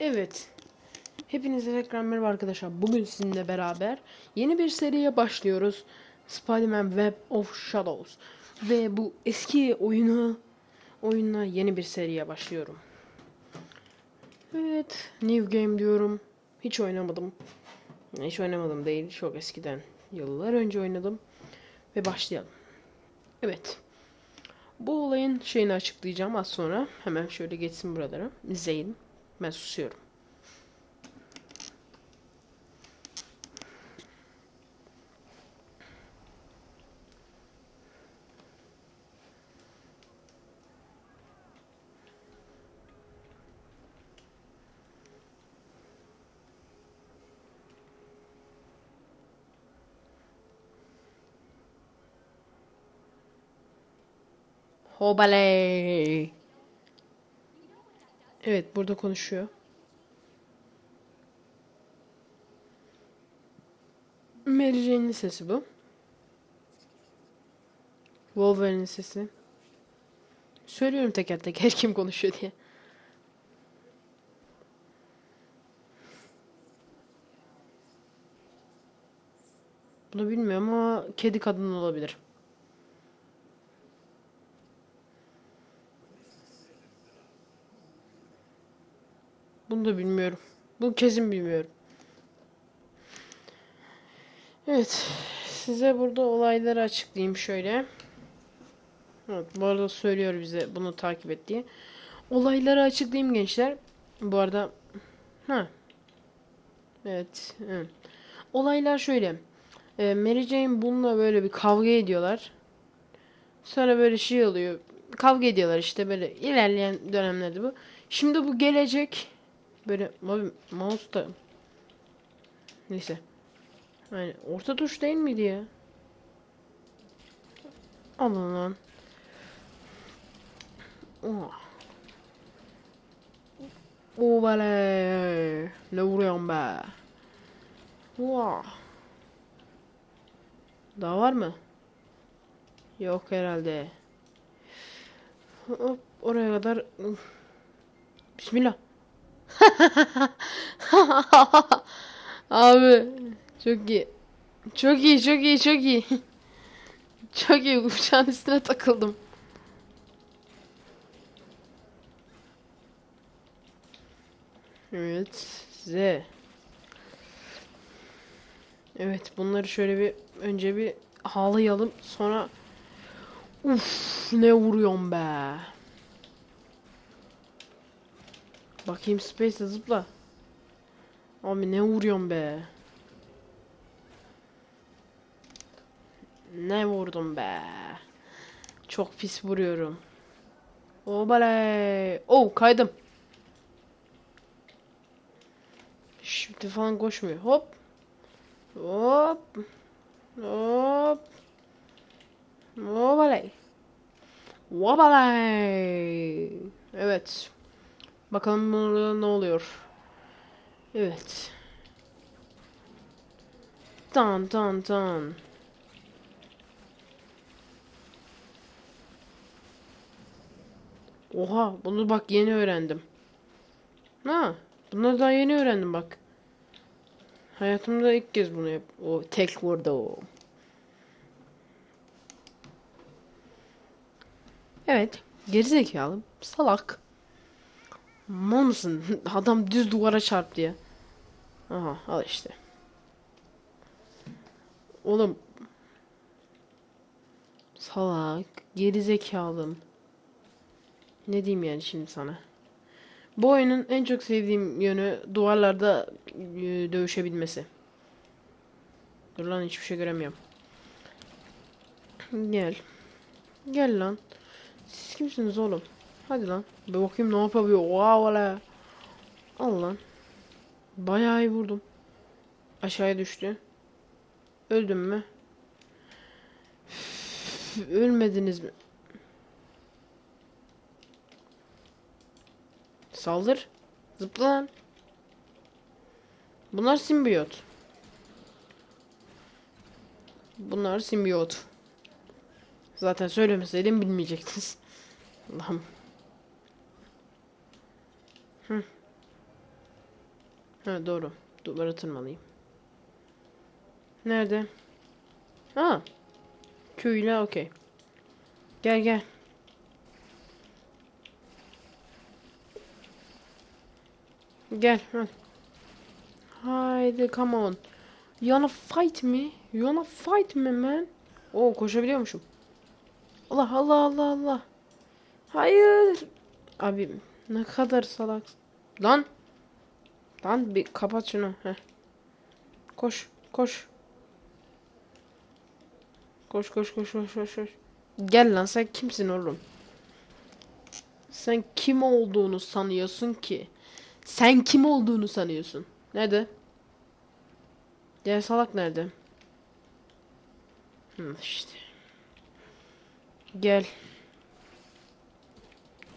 Evet. Hepinize tekrar merhaba arkadaşlar. Bugün sizinle beraber yeni bir seriye başlıyoruz. Spider-Man Web of Shadows. Ve bu eski oyunu oyunla yeni bir seriye başlıyorum. Evet, new game diyorum. Hiç oynamadım. Hiç oynamadım değil, çok eskiden. Yıllar önce oynadım. Ve başlayalım. Evet. Bu olayın şeyini açıklayacağım az sonra. Hemen şöyle geçsin buralara. İzleyin. Começa o cheiro. balé. Evet burada konuşuyor. Mary Jane'in sesi bu. Wolverine'in sesi. Söylüyorum teker teker kim konuşuyor diye. Bunu bilmiyorum ama kedi kadın olabilir. Bunu da bilmiyorum. Bunu kesin bilmiyorum. Evet. Size burada olayları açıklayayım şöyle. Evet, bu arada söylüyor bize bunu takip et diye. Olayları açıklayayım gençler. Bu arada ha. Evet. evet. Olaylar şöyle. Ee, Mary Jane bununla böyle bir kavga ediyorlar. Sonra böyle şey oluyor. Kavga ediyorlar işte böyle ilerleyen dönemlerde bu. Şimdi bu gelecek. Böyle mouse da neyse. Yani orta tuş değil miydi ya? Alın lan. Oh. Oh vale. Ne vuruyorsun be? Wow. Daha var mı? Yok herhalde. Hop oraya kadar. Bismillah. Abi çok iyi. Çok iyi, çok iyi, çok iyi. Çok iyi uçağın üstüne takıldım. Evet, size. Evet, bunları şöyle bir önce bir ağlayalım. Sonra Uf, ne vuruyorum be. Bakayım Space'e zıpla. Abi ne vuruyorsun be. Ne vurdum be. Çok pis vuruyorum. Obaley. Oh kaydım. Şimdi falan koşmuyor. Hop. Hop. Hop. Obaley. Obaley. Evet. Bakalım burada ne oluyor. Evet. Tan tan tan. Oha bunu bak yeni öğrendim. Ha, bunları daha yeni öğrendim bak. Hayatımda ilk kez bunu yap. O tek burada o. Evet. Gerizekalı. Salak. Mal mısın? Adam düz duvara çarptı ya. Aha al işte. Oğlum. Salak. Gerizekalım. Ne diyeyim yani şimdi sana. Bu oyunun en çok sevdiğim yönü duvarlarda e, dövüşebilmesi. Dur lan hiçbir şey göremiyorum. Gel. Gel lan. Siz kimsiniz oğlum? Hadi lan. Bir bakayım ne yapabiliyor. Oha valla. Al lan. Bayağı iyi vurdum. Aşağıya düştü. Öldüm mü? Ölmediniz mi? Saldır. Zıpla lan. Bunlar simbiyot. Bunlar simbiyot. Zaten söylemeseydim bilmeyecektiniz. Allah'ım. Hı. Ha doğru. Duvara tırmalayayım. Nerede? Ha. Q'yle okey. Gel gel. Gel. Hadi. Haydi come on. You wanna fight me? You wanna fight me man? Oo koşabiliyormuşum. Allah Allah Allah Allah. Hayır. Abi ne kadar salak. Lan. Lan bir kapat şunu. Heh. Koş koş. Koş koş koş koş koş koş. Gel lan sen kimsin oğlum? Sen kim olduğunu sanıyorsun ki? Sen kim olduğunu sanıyorsun? Nerede? Diğer salak nerede? Hı, işte. Gel.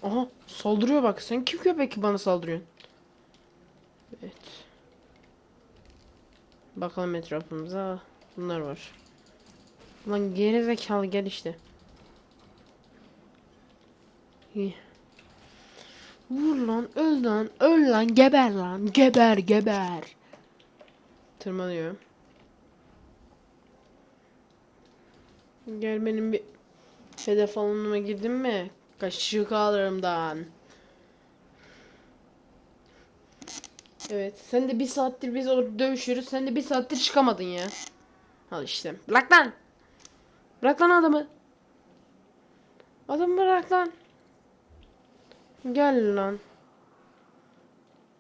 Aha saldırıyor bak. Sen kim köpek ki bana saldırıyorsun? Evet. Bakalım etrafımıza. Bunlar var. Lan geri zekalı gel işte. İyi. Vur lan, öl lan, öl lan, geber lan, geber, geber. Tırmanıyorum. Gel benim bir hedef alanıma girdin mi? Kaşık alırımdan. Evet, sen de bir saattir biz orada dövüşüyoruz, sen de bir saattir çıkamadın ya. Al işte. Bırak lan! Bırak lan adamı. Adamı bırak lan. Gel lan.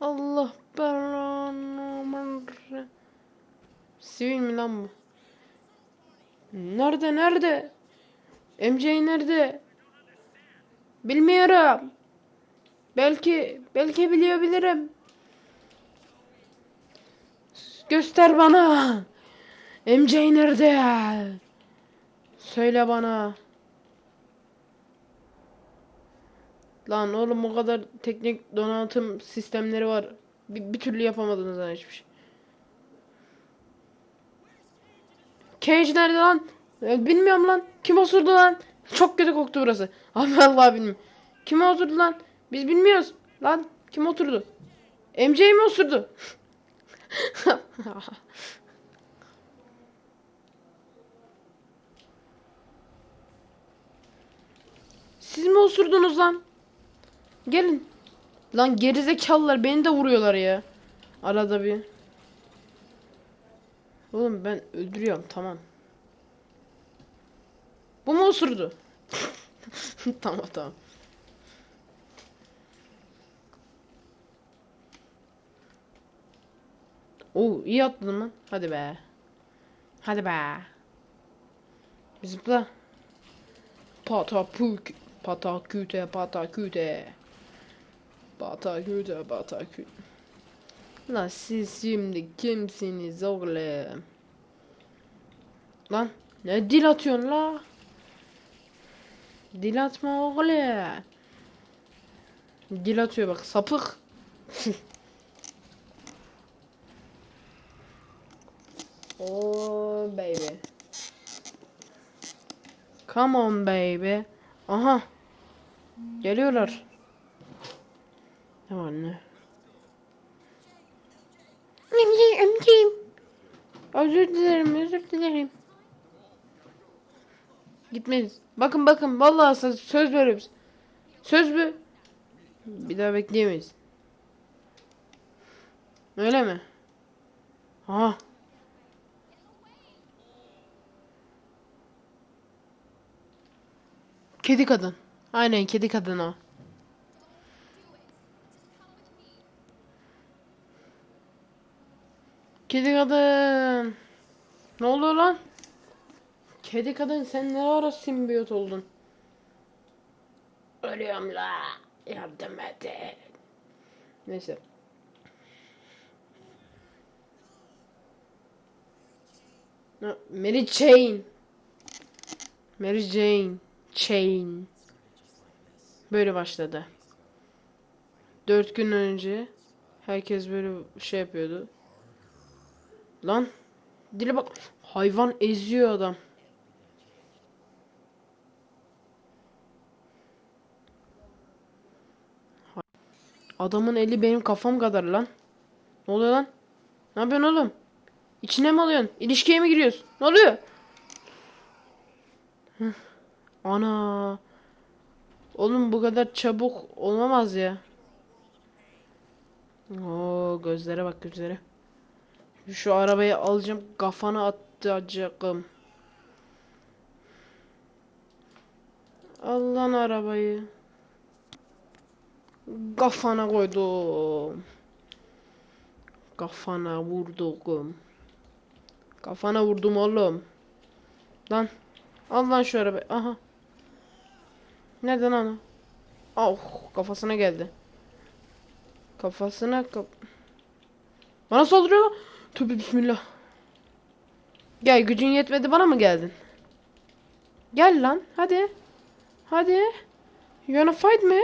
Allah belanı. Sivil mi lan bu? Nerede nerede? MJ nerede? Bilmiyorum. Belki belki biliyor bilirim. Göster bana. MJ nerede? Söyle bana. Lan oğlum o kadar teknik donatım sistemleri var. Bir, bir türlü yapamadınız lan hiçbir şey. Cage nerede lan? E, Bilmiyorum lan. Kim osurdu lan? Çok kötü koktu burası. Abi Allah bilmiyorum. Kim osurdu lan? Biz bilmiyoruz. Lan kim oturdu? MJ mi osurdu? Siz mi osurdunuz lan? Gelin. Lan gerizekalılar beni de vuruyorlar ya. Arada bir. Oğlum ben öldürüyorum tamam. Bu mu osurdu? tamam tamam. Oo iyi atladın lan. Hadi be. Hadi be. Zıpla. Patapuk. Pataküte pataküte. Pataküte pataküte. Lan siz şimdi kimsiniz oğlum? Lan ne dil atıyorsun la? Dil atma oğlum. Dil atıyor bak sapık. oh baby. Come on baby. Aha. Geliyorlar. Ne var ne? Emciğim, emciğim. Özür dilerim, özür dilerim. Gitmeyiz. Bakın bakın vallahi söz, söz veriyoruz. Söz mü? Bir daha bekleyemeyiz. Öyle mi? Aha. Kedi kadın. Aynen kedi kadın o. Kedi kadın. Ne oluyor lan? Kedi kadın sen ne ara simbiyot oldun? Ölüyorum la. Yardım edin. Neyse. Mary Jane. Mary Jane. Chain. Böyle başladı. Dört gün önce herkes böyle şey yapıyordu. Lan dile bak. Hayvan eziyor adam. Adamın eli benim kafam kadar lan. Ne oluyor lan? Ne yapıyorsun oğlum? İçine mi alıyorsun? İlişkiye mi giriyorsun? Ne oluyor? Ana. Oğlum bu kadar çabuk olamaz ya. Oo gözlere bak gözlere. Şu arabayı alacağım kafana atacağım. Al lan arabayı. Kafana koydum. Kafana vurdum. Kafana vurdum oğlum. Lan. Al lan şu arabayı. Aha. Nereden ana? Oh kafasına geldi. Kafasına kap... Bana saldırıyor. Tövbe bismillah. Gel gücün yetmedi bana mı geldin? Gel lan hadi. Hadi. You wanna fight me?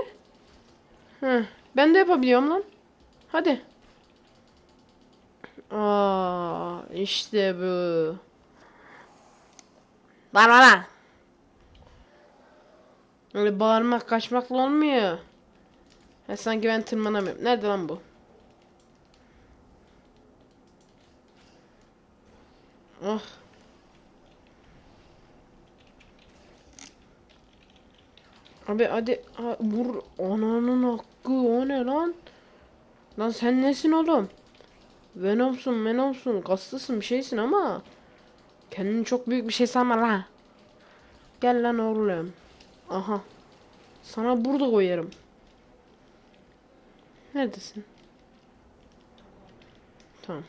Hı. Ben de yapabiliyorum lan. Hadi. Aa, işte bu. Bana bana. Öyle bağırmak kaçmakla olmuyor. Ha, sanki ben tırmanamıyorum. Nerede lan bu? Oh. Abi hadi ha, vur ananın hakkı o ne lan? Lan sen nesin oğlum? Venom'sun Venom'sun kaslısın bir şeysin ama kendini çok büyük bir şey sanma lan. Gel lan oğlum. Aha. Sana burada koyarım. Neredesin? Tamam.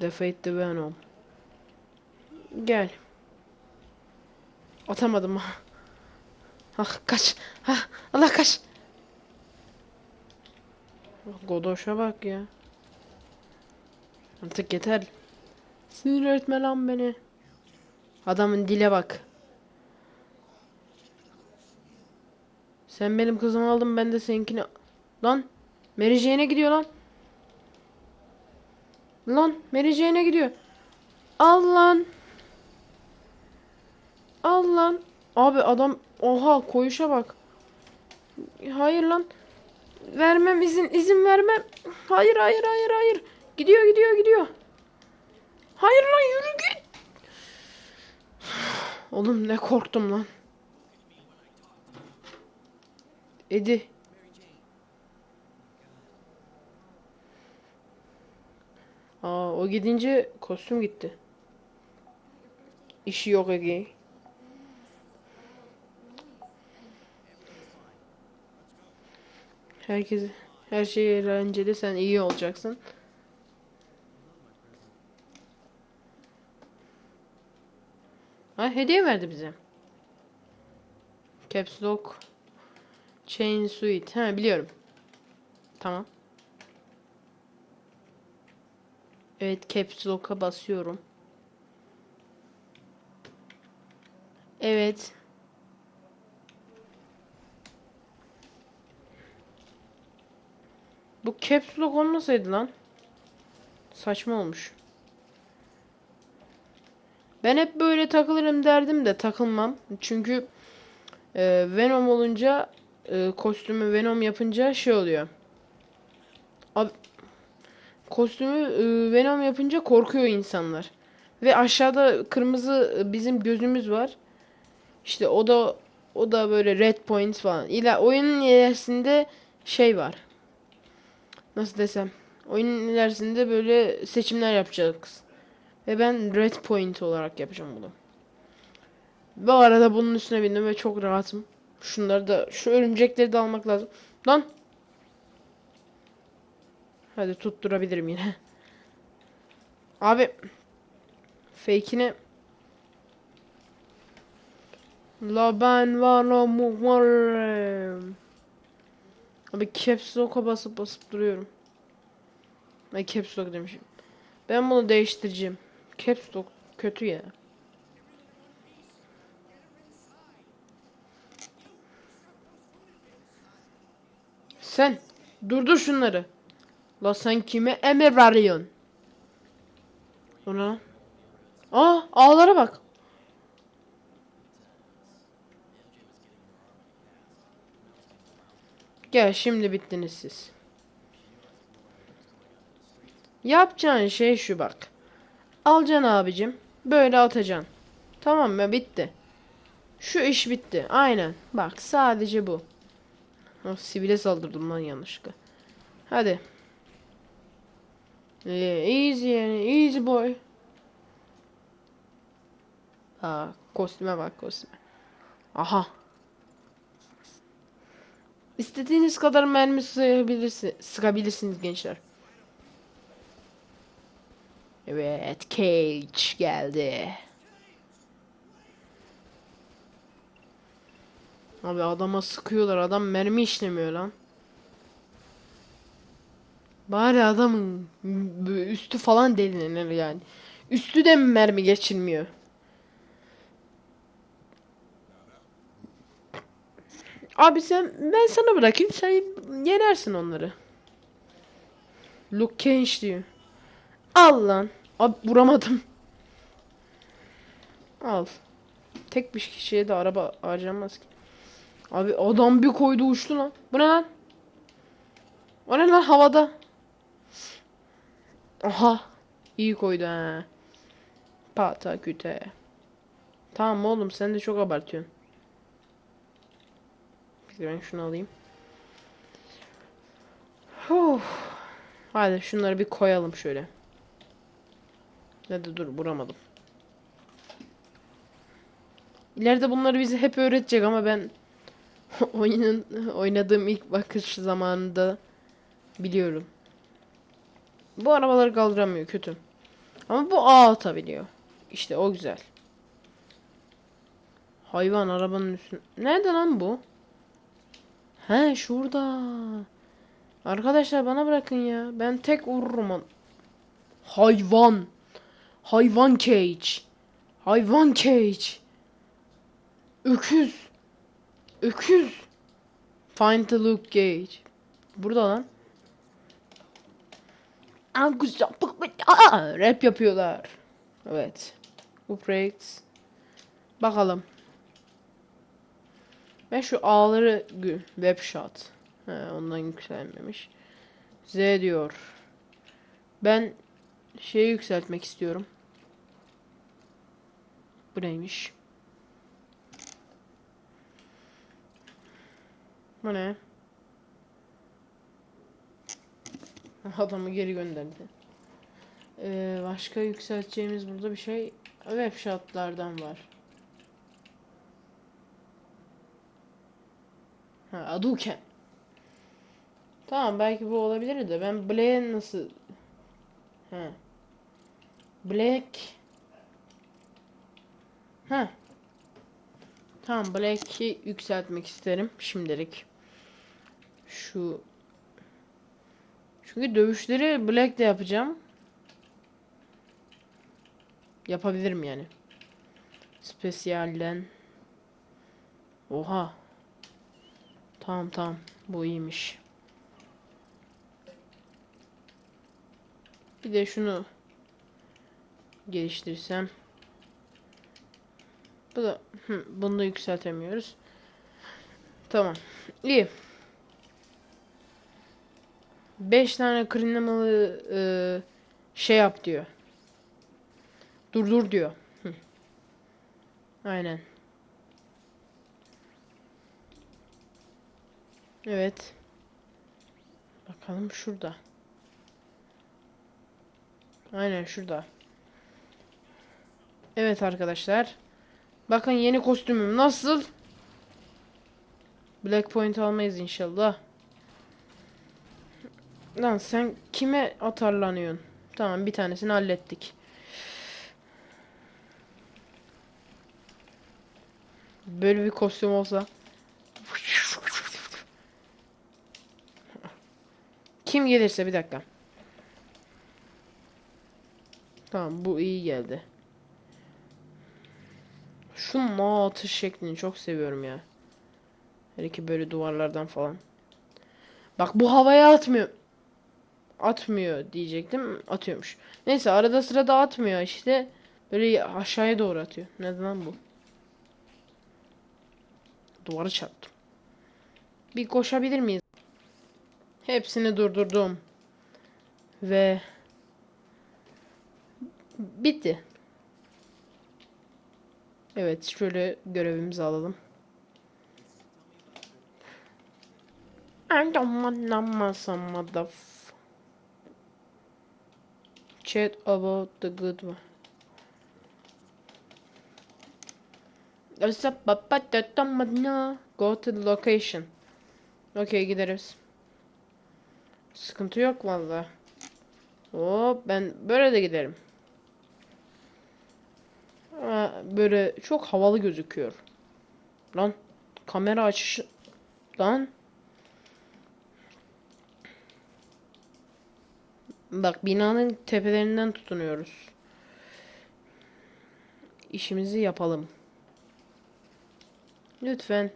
Defeat the Venom. Gel. Atamadım ha. Ah kaç. Ha Allah kaç. Godoş'a bak ya. Artık yeter. Sinir etme lan beni. Adamın dile bak. Sen benim kızımı aldın ben de seninkini... Lan Mary Jane'e gidiyor lan. Lan Mary Jane'e gidiyor. Al lan. Al lan. Abi adam oha koyuşa bak. Hayır lan. Vermem izin izin vermem. Hayır hayır hayır hayır. Gidiyor gidiyor gidiyor. Hayır lan yürü git. Oğlum ne korktum lan. Edi. Aa o gidince kostüm gitti. İşi yok Ege. Herkes her şey eğlenceli sen iyi olacaksın. Ha hediye verdi bize. Caps Lock Chain Suite. Ha biliyorum. Tamam. Evet Caps Lock'a basıyorum. Evet. Bu Caps Lock olmasaydı lan. Saçma olmuş. Ben hep böyle takılırım derdim de takılmam. Çünkü e, Venom olunca e, kostümü Venom yapınca şey oluyor. Abi, kostümü e, Venom yapınca korkuyor insanlar. Ve aşağıda kırmızı e, bizim gözümüz var. İşte o da o da böyle red points falan. İla oyunun ilerisinde şey var. Nasıl desem? Oyunun ilerisinde böyle seçimler yapacağız. Ve ben red point olarak yapacağım bunu. Bu arada bunun üstüne bindim ve çok rahatım. Şunları da şu örümcekleri de almak lazım. Lan. Hadi tutturabilirim yine. Abi fake'ini La ben valla muharrem. Abi caps lock'a basıp basıp duruyorum. Ay caps lock demişim. Ben bunu değiştireceğim. Caps lock kötü ya. Sen durdur şunları. La sen kime emir veriyorsun? O ne lan? Aa ağlara bak. Gel şimdi bittiniz siz. Yapacağın şey şu bak. Alacaksın abicim. Böyle atacaksın. Tamam mı? Bitti. Şu iş bitti. Aynen. Bak sadece bu. Oh, sivile saldırdım lan yanlışlıkla. Hadi. Ee, easy yani. Easy boy. Aa, kostüme bak kostüme. Aha. İstediğiniz kadar mermi sıkabilirsiniz gençler. Evet, Cage geldi. Abi adama sıkıyorlar. Adam mermi işlemiyor lan. Bari adamın üstü falan delinir yani. Üstü de mi mermi geçirmiyor? Abi sen ben sana bırakayım sen yenersin onları. Luke Cage diyor. Al lan. Abi vuramadım. Al. Tek bir kişiye de araba harcanmaz ki. Abi adam bir koydu uçtu lan. Bu ne lan? O ne lan havada? Aha. İyi koydu ha. Pata küte. Tamam oğlum sen de çok abartıyorsun. Bir ben şunu alayım. Huh. Hadi şunları bir koyalım şöyle. Hadi dur vuramadım. İleride bunları bize hep öğretecek ama ben oyunun oynadığım ilk bakış zamanında biliyorum. Bu arabaları kaldıramıyor kötü. Ama bu ağ atabiliyor. İşte o güzel. Hayvan arabanın üstüne. Nerede lan bu? He şurada. Arkadaşlar bana bırakın ya. Ben tek vururum. Hayvan. Hayvan cage. Hayvan cage. Öküz. Öküz. Find the Luke Cage. Burada lan. Aa, rap yapıyorlar. Evet. Uprates. Bakalım. Ben şu A'ları web shot. He, ondan yükselmemiş. Z diyor. Ben şeyi yükseltmek istiyorum. Bu neymiş? Bu ne? Adamı geri gönderdi. Ee, başka yükselteceğimiz burada bir şey web shotlardan var. Ha, Aduken. Tamam belki bu olabilir de ben Black'e nasıl Ha. Black Ha. Tamam Black'i yükseltmek isterim şimdilik. Şu Çünkü dövüşleri Black de yapacağım. Yapabilirim yani. Spesiyalden. Oha. Tamam tamam. Bu iyiymiş. Bir de şunu geliştirsem. Bu da bunu da yükseltemiyoruz. Tamam. İyi. 5 tane krinlamalı e, şey yap diyor. Durdur diyor. Hı. Aynen. Evet. Bakalım şurada. Aynen şurada. Evet arkadaşlar. Bakın yeni kostümüm nasıl? Black Point almayız inşallah. Lan sen kime atarlanıyorsun? Tamam bir tanesini hallettik. Böyle bir kostüm olsa. Kim gelirse bir dakika. Tamam bu iyi geldi. Şu ma atış şeklini çok seviyorum ya. Her iki böyle duvarlardan falan. Bak bu havaya atmıyor. Atmıyor diyecektim. Atıyormuş. Neyse arada sırada atmıyor işte. Böyle aşağıya doğru atıyor. Neden bu? Duvarı çarptım. Bir koşabilir miyiz? Hepsini durdurdum. Ve Bitti. Evet şöyle görevimizi alalım. Chat about the good one. Go to the location. Okey gideriz. Sıkıntı yok valla. Hop ben böyle de giderim. Aa, böyle çok havalı gözüküyor. Lan kamera açışı lan Bak binanın tepelerinden tutunuyoruz. İşimizi yapalım. Lütfen.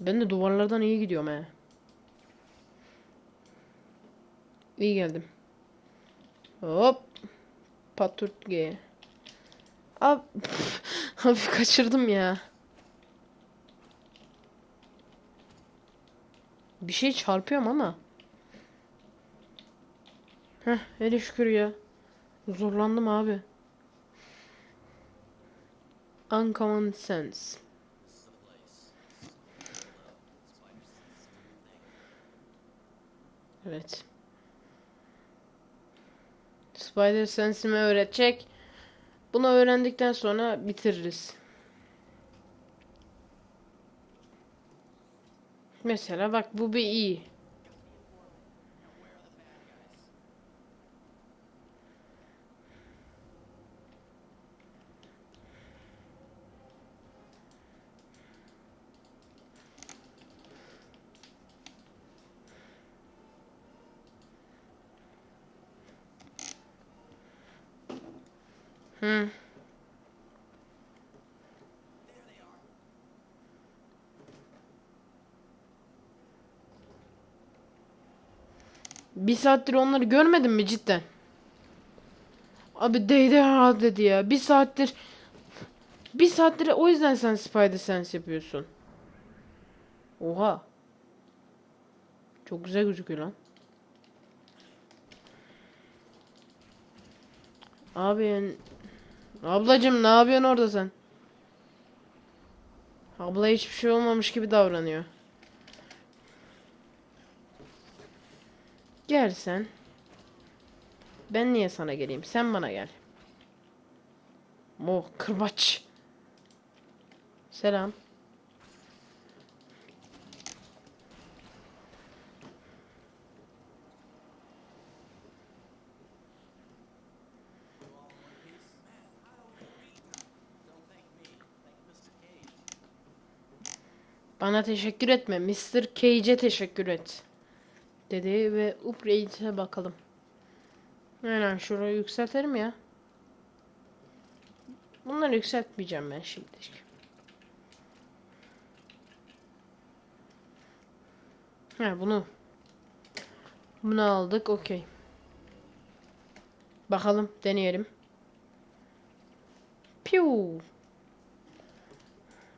Ben de duvarlardan iyi gidiyorum he. İyi geldim. Hop. Paturt G. Abi, abi kaçırdım ya. Bir şey çarpıyorum ama. Heh, hele şükür ya. Zorlandım abi. Uncommon sense. Evet. Spider Sense'imi öğretecek. Bunu öğrendikten sonra bitiririz. Mesela bak bu bir iyi. Hı. Bir saattir onları görmedin mi cidden? Abi değdi ha dedi ya. Bir saattir bir saattir o yüzden sen Spider Sense yapıyorsun. Oha. Çok güzel gözüküyor lan. Abi. Ablacım ne yapıyorsun orada sen? Abla hiçbir şey olmamış gibi davranıyor. Gel sen. Ben niye sana geleyim? Sen bana gel. Oh kırbaç. Selam. Bana teşekkür etme. Mr. Cage'e teşekkür et. Dedi ve upgrade'e bakalım. Aynen şurayı yükseltelim ya. Bunları yükseltmeyeceğim ben şimdi. Ha bunu. Bunu aldık. Okey. Bakalım. Deneyelim. Piu.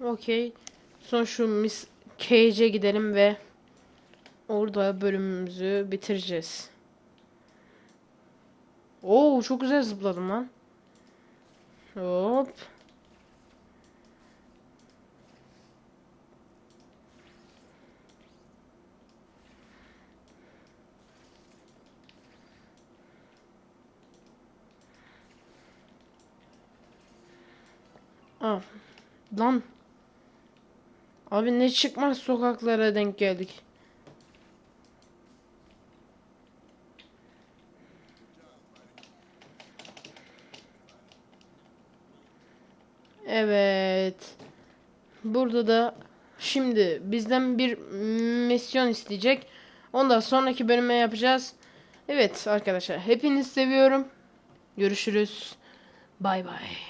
Okey. Son şu Miss Cage'e gidelim ve orada bölümümüzü bitireceğiz. Oo çok güzel zıpladım lan. Hop. Ah. Lan. Abi ne çıkmaz sokaklara denk geldik. Evet. Burada da şimdi bizden bir misyon isteyecek. Ondan sonraki bölüme yapacağız. Evet arkadaşlar hepinizi seviyorum. Görüşürüz. Bay bay.